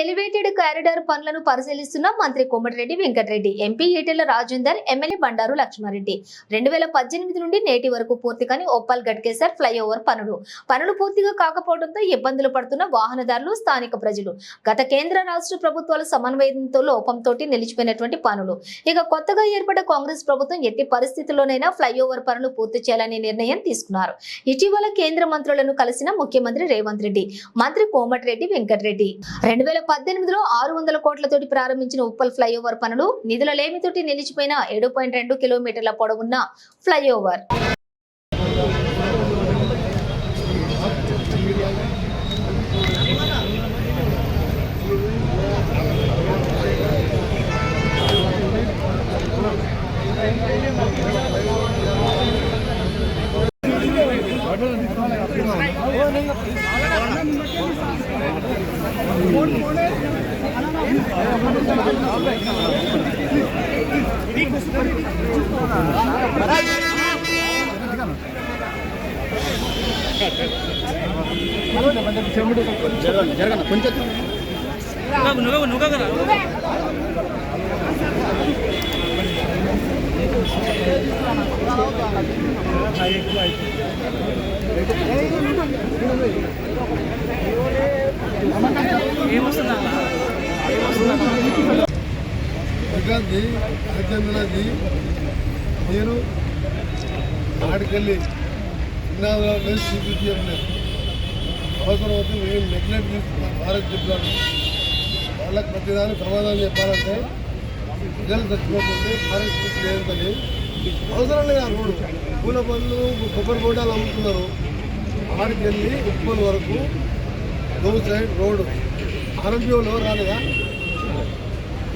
Elevated corridor పనులను పరిశీలిస్తున్న మంత్రి కోమటిరెడ్డి వెంకటరెడ్డి ఎంపీ ఈటెల రాజేందర్ ఎమ్మెల్యే బండారు లక్ష్మారెడ్డి. రెండు వేల పద్దెనిమిది నుండి నేటి వరకు పూర్తి కాని ఒప్పల్ గట్కేసర్ ఫ్లైఓవర్ పనులు. పనులు పూర్తిగా కాకపోవడంతో ఇబ్బందులు పడుతున్న వాహనదారులు స్థానిక ప్రజలు. గత కేంద్ర రాష్ట్ర ప్రభుత్వాల సమన్వయంతో లోపంతో నిలిచిపోయినటువంటి పనులు. ఇక కొత్తగా ఏర్పడ్డ కాంగ్రెస్ ప్రభుత్వం ఎట్టి పరిస్థితుల్లోనైనా ఫ్లైఓవర్ పనులు పూర్తి చేయాలనే నిర్ణయం తీసుకున్నారు. ఇటీవల కేంద్ర మంత్రులను కలిసిన ముఖ్యమంత్రి రేవంత్ రెడ్డి మంత్రి కోమటిరెడ్డి వెంకటరెడ్డి. రెండు వేల పద్దెనిమిదిలో ఆరు వందల కోట్లతోటి ప్రారంభించిన ఉప్పల్ ఫ్లైఓవర్ పనులు నిధుల లేమితోటి నిలిచిపోయిన ఏడు పాయింట్ రెండు కిలోమీటర్ల పొడవున్న ఫ్లైఓవర్. నువ్వు నువ్వు కదా ఏమొస్తుందా శ్రీకాంత్జీ రాజేంద్రనాథ్జీ నేను ఆడికెళ్ళి చిన్నాదులో చూపించడం లేదు అవసరం అయితే మేము నెగ్లెక్ట్ చేస్తున్నాం భారత్ చెప్తాను వాళ్ళకి ప్రతిదాని సమాధానం చెప్పాలంటే ప్రజలు చచ్చిపోతుంది భారత్ లేదని అవసరం లేదు ఆ రోడ్డు. పూల పనులు కొబ్బరి బోటాలు అమ్ముతున్నారు. ఆడికెళ్ళి ఉప్పల్ వరకు దో సైడ్ రోడ్డు ఆర్ఎంపీఓలో రాలేదా?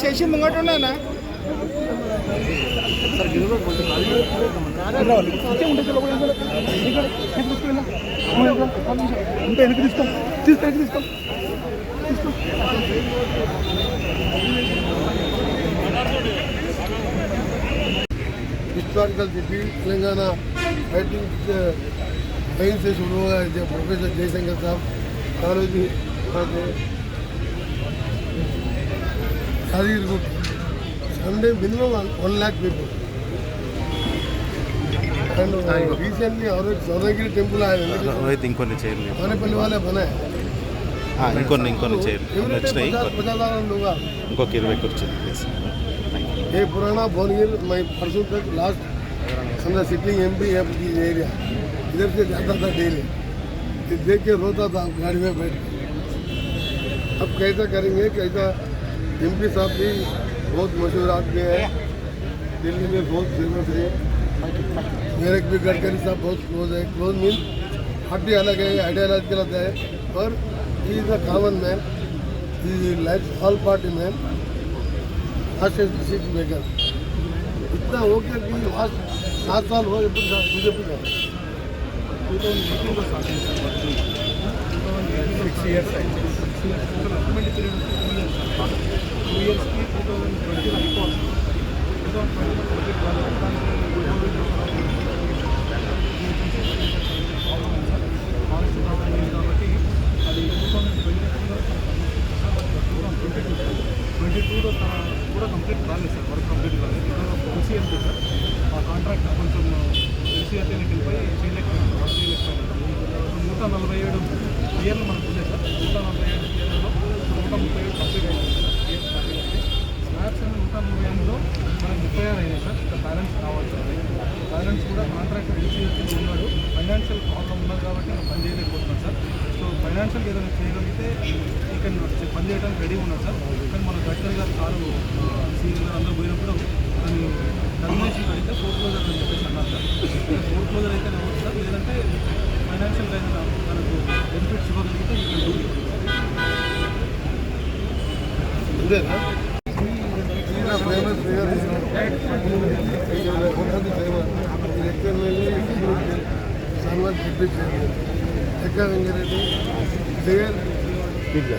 శశి ముంగట ఉన్నానా ఉంటే వెనక్కి తీసుకో తీసుకో వెనక్కి తీసుకో हिस्टोरिकल सिटी तेलंगाना फाइटिंग कहीं से शुरू हुआ है जब प्रोफेसर जयशंकर साहब कॉलेज शादी Sunday minimum one lakh people and uh, recently और एक स्वर्णगिरी टेम्पल आया है అయితే ఇంకొన్ని చేయలేదు मानेपल्ली वाले बने ఆ, ఇంకొన్ని ఇంకొన్ని చేయలేదు एवरी వచ్చినాయి पचास ఇంకొన్ని. पचास हजार लोग आ ఇంకొక ఇరవై కూర్చొని ప్లీజ్ ये पुराना भुवनगिर मैं परसों तक लास्ट समझा सिटिंग एम पी एफ की एरिया इधर से जाता था डेली ये देख के रोता था गाड़ी में बैठ के अब कैसा करेंगे कैसा एमपी साहब भी बहुत मशहूर आदमी है। दिल्ली में बहुत फ़ेमस है। मेरे भी गडकरी साहब बहुत क्लोज है। क्लोज मीन हड्डी अलग है आइडियालॉज गलत है। पर is a common man is life all party man decision maker इतना हो गया कि आज सात साल हो बीजेपी का। Six years I twenty three two ఇయర్స్కి టూ థౌజండ్ ట్వంటీ అయిపోవాలి టూ థౌజండ్ ట్వంటీ కాబట్టి అది టూ థౌజండ్ ట్వంటీ ట్వంటీ టూలో కూడా కంప్లీట్ కాలేదు సార్ వర్క్ కంప్లీట్ కాలేదు ఎన్సీఎల్టీ సార్ ఆ కాంట్రాక్ట్ కొంచెం ఎన్సీఆర్టీకి వెళ్ళిపోయి చేయలేకపోయింది వర్క్ చేయలేకపోయింది నూట నలభై ఏడు ఇయర్లు మనకు ఉండే సార్ నూట నలభై ఏడు ముప్పై ఏడు కంప్లీట్ అయింది స్లాబ్స్ అన్ని నూట మనకు ముప్పై ఆరు అయినాయి సార్ బ్యాలెన్స్ కావాలి సార్ బ్యాలెన్స్ కూడా కాంట్రాక్టర్ ఎన్సీఆర్టీ ఉన్నాడు ఫైనాన్షియల్ ప్రాబ్లం ఉన్నది కాబట్టి మనం పని చేయలేకపోతున్నాం సార్ సో ఫైనాన్షియల్ ఏదైనా చేయగలిగితే ఇక్కడ పని చేయడానికి రెడీ ఉన్నాం సార్ కానీ మన గడ్కరీ గారు సారు సీనియర్ గారు అందరూ పోయినప్పుడు దాన్ని టర్మినేషన్ అయితే ఫోర్ క్లోజర్ అని చెప్పేసి అన్నారు సార్ ఫోర్ క్లోజర్ అయితే అవ్వచ్చు సార్ లేదంటే ఫైనాన్షియల్గా ఏదైనా మనకు బెనిఫిట్స్ ఇవ్వగలిగితే ఇక్కడ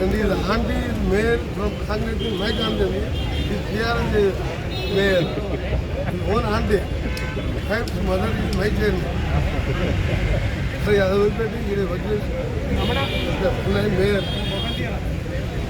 and his auntie is mayor from Congress in my country. His TRS is mayor. His own auntie. His mother is my chairman. మరి అది వదిలిపెట్టి ఇక్కడ వచ్చేసి ఉన్నాయి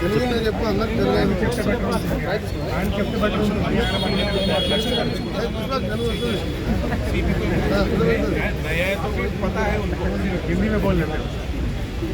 తెలుగులో చెప్పు అందరూ హిందీ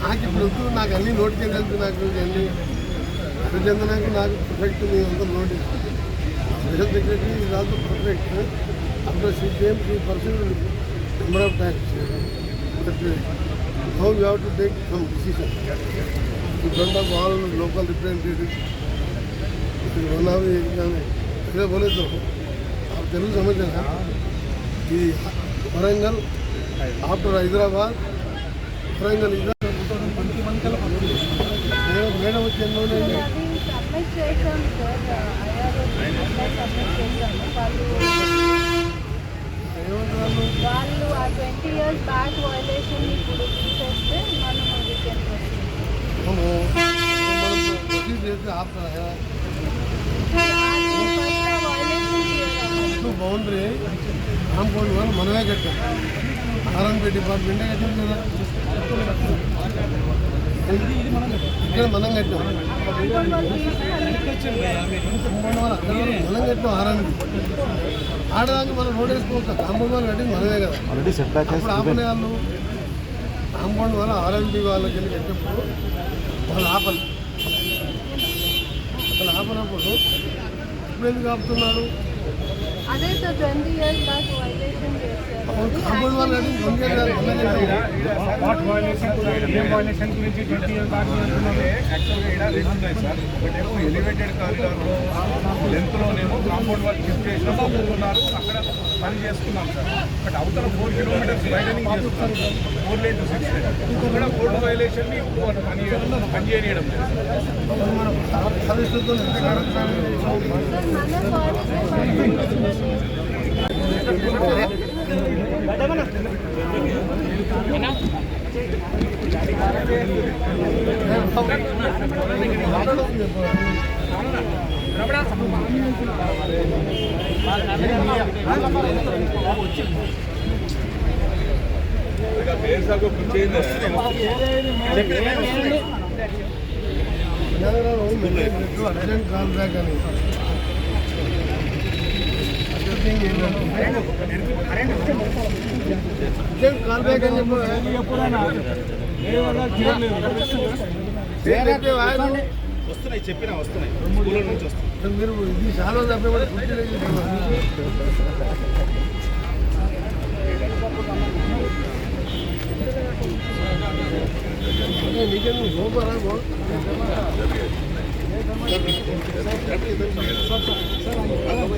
నాకు ఇప్పుడు వద్దు నాకు అన్ని నోటికే తెలుసు నాకు అన్ని ప్రజెంత నాకు నాకు పర్ఫెక్ట్ మీ అంతా నోటి స్పెషల్ సెక్రటరీ ఇది ఆల్సో పర్ఫెక్ట్ అప్పుడు సీఎం ఈ person number of times how you have to take some decision. to turn up all local representatives to run away అదే పోలేదు. తెలుగు సమస్యనా ఇది వరంగల్ ఆఫ్టర్ హైదరాబాద్ వరంగల్ మేడం వచ్చి వాళ్ళు ఆ ట్వంటీ ఇయర్స్ బ్యాక్ వైలేషన్ ఇప్పుడు తీసేస్తే మనం అది కెన్ మనం మనం ప్రొసీడ్ చేస్తే ఆపుతారా చుట్టూ బౌండరీ కాంపౌండ్ వాళ్ళు మనమే కట్టాం ఆర్ఎంపీ డిపార్ట్మెంటే కట్టాం కదా ఇక్కడ మనం కట్టాం వాళ్ళు మనం కట్టాం ఆర్ఎంపీ ఆడదానికి మనం రోడ్ వేసుకోవచ్చు కాంపౌండ్ వాళ్ళు కట్టింది మనమే కదా ఆల్రెడీ సెట్ బ్యాక్ అప్పుడు ఆపనే వాళ్ళు కాంపౌండ్ ఆర్ఎంపీ వాళ్ళకి వెళ్ళి కట్టినప్పుడు వాళ్ళు ఆపలు వాళ్ళు ఆపనప్పుడు ఇప్పుడు ఎందుకు ఆపుతున్నారు? అదే sir twenty years back violation చేశారు కాంపౌండ్ వాళ్ళు కట్టింది రెండు చేయాలి వాట్ వైలేషన్ ఏం వైలేషన్ గురించి ట్వంటీ ఇయర్స్ బ్యాక్ యాక్చువల్గా ఇక్కడ రెండు ఉన్నాయి సార్ ఒకటేమో ఎలివేటెడ్ కారిడార్లో లెంత్లోనేమో కాంపౌండ్ వాళ్ళు షిఫ్ట్ చేసినప్పుడు ఒప్పుకున్నారు అక్కడ పని చేస్తున్నాం సార్ బట్ అవతల ఫోర్ కిలోమీటర్స్ వైడనింగ్ చేస్తున్నారు four lane to six lane ఇక్కడ కోర్టు వైలేషన్ని పని పని చేయడం లేదు సార్ మన కాలేజ్ అర్జెంట్ కాల్ బ్యాక్ అని అర్జెంట్ కాల్ బ్యాక్ అని వస్తున్నాయి చెప్పినా వస్తున్నాయి స్కూల్ నుంచి వస్తున్నాయి మీరు ఇది చాలా తప్పేవాడు గుర్తులేదు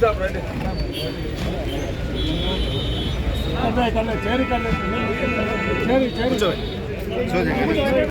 నీకేం సూపరా చేరి చేరి చేరి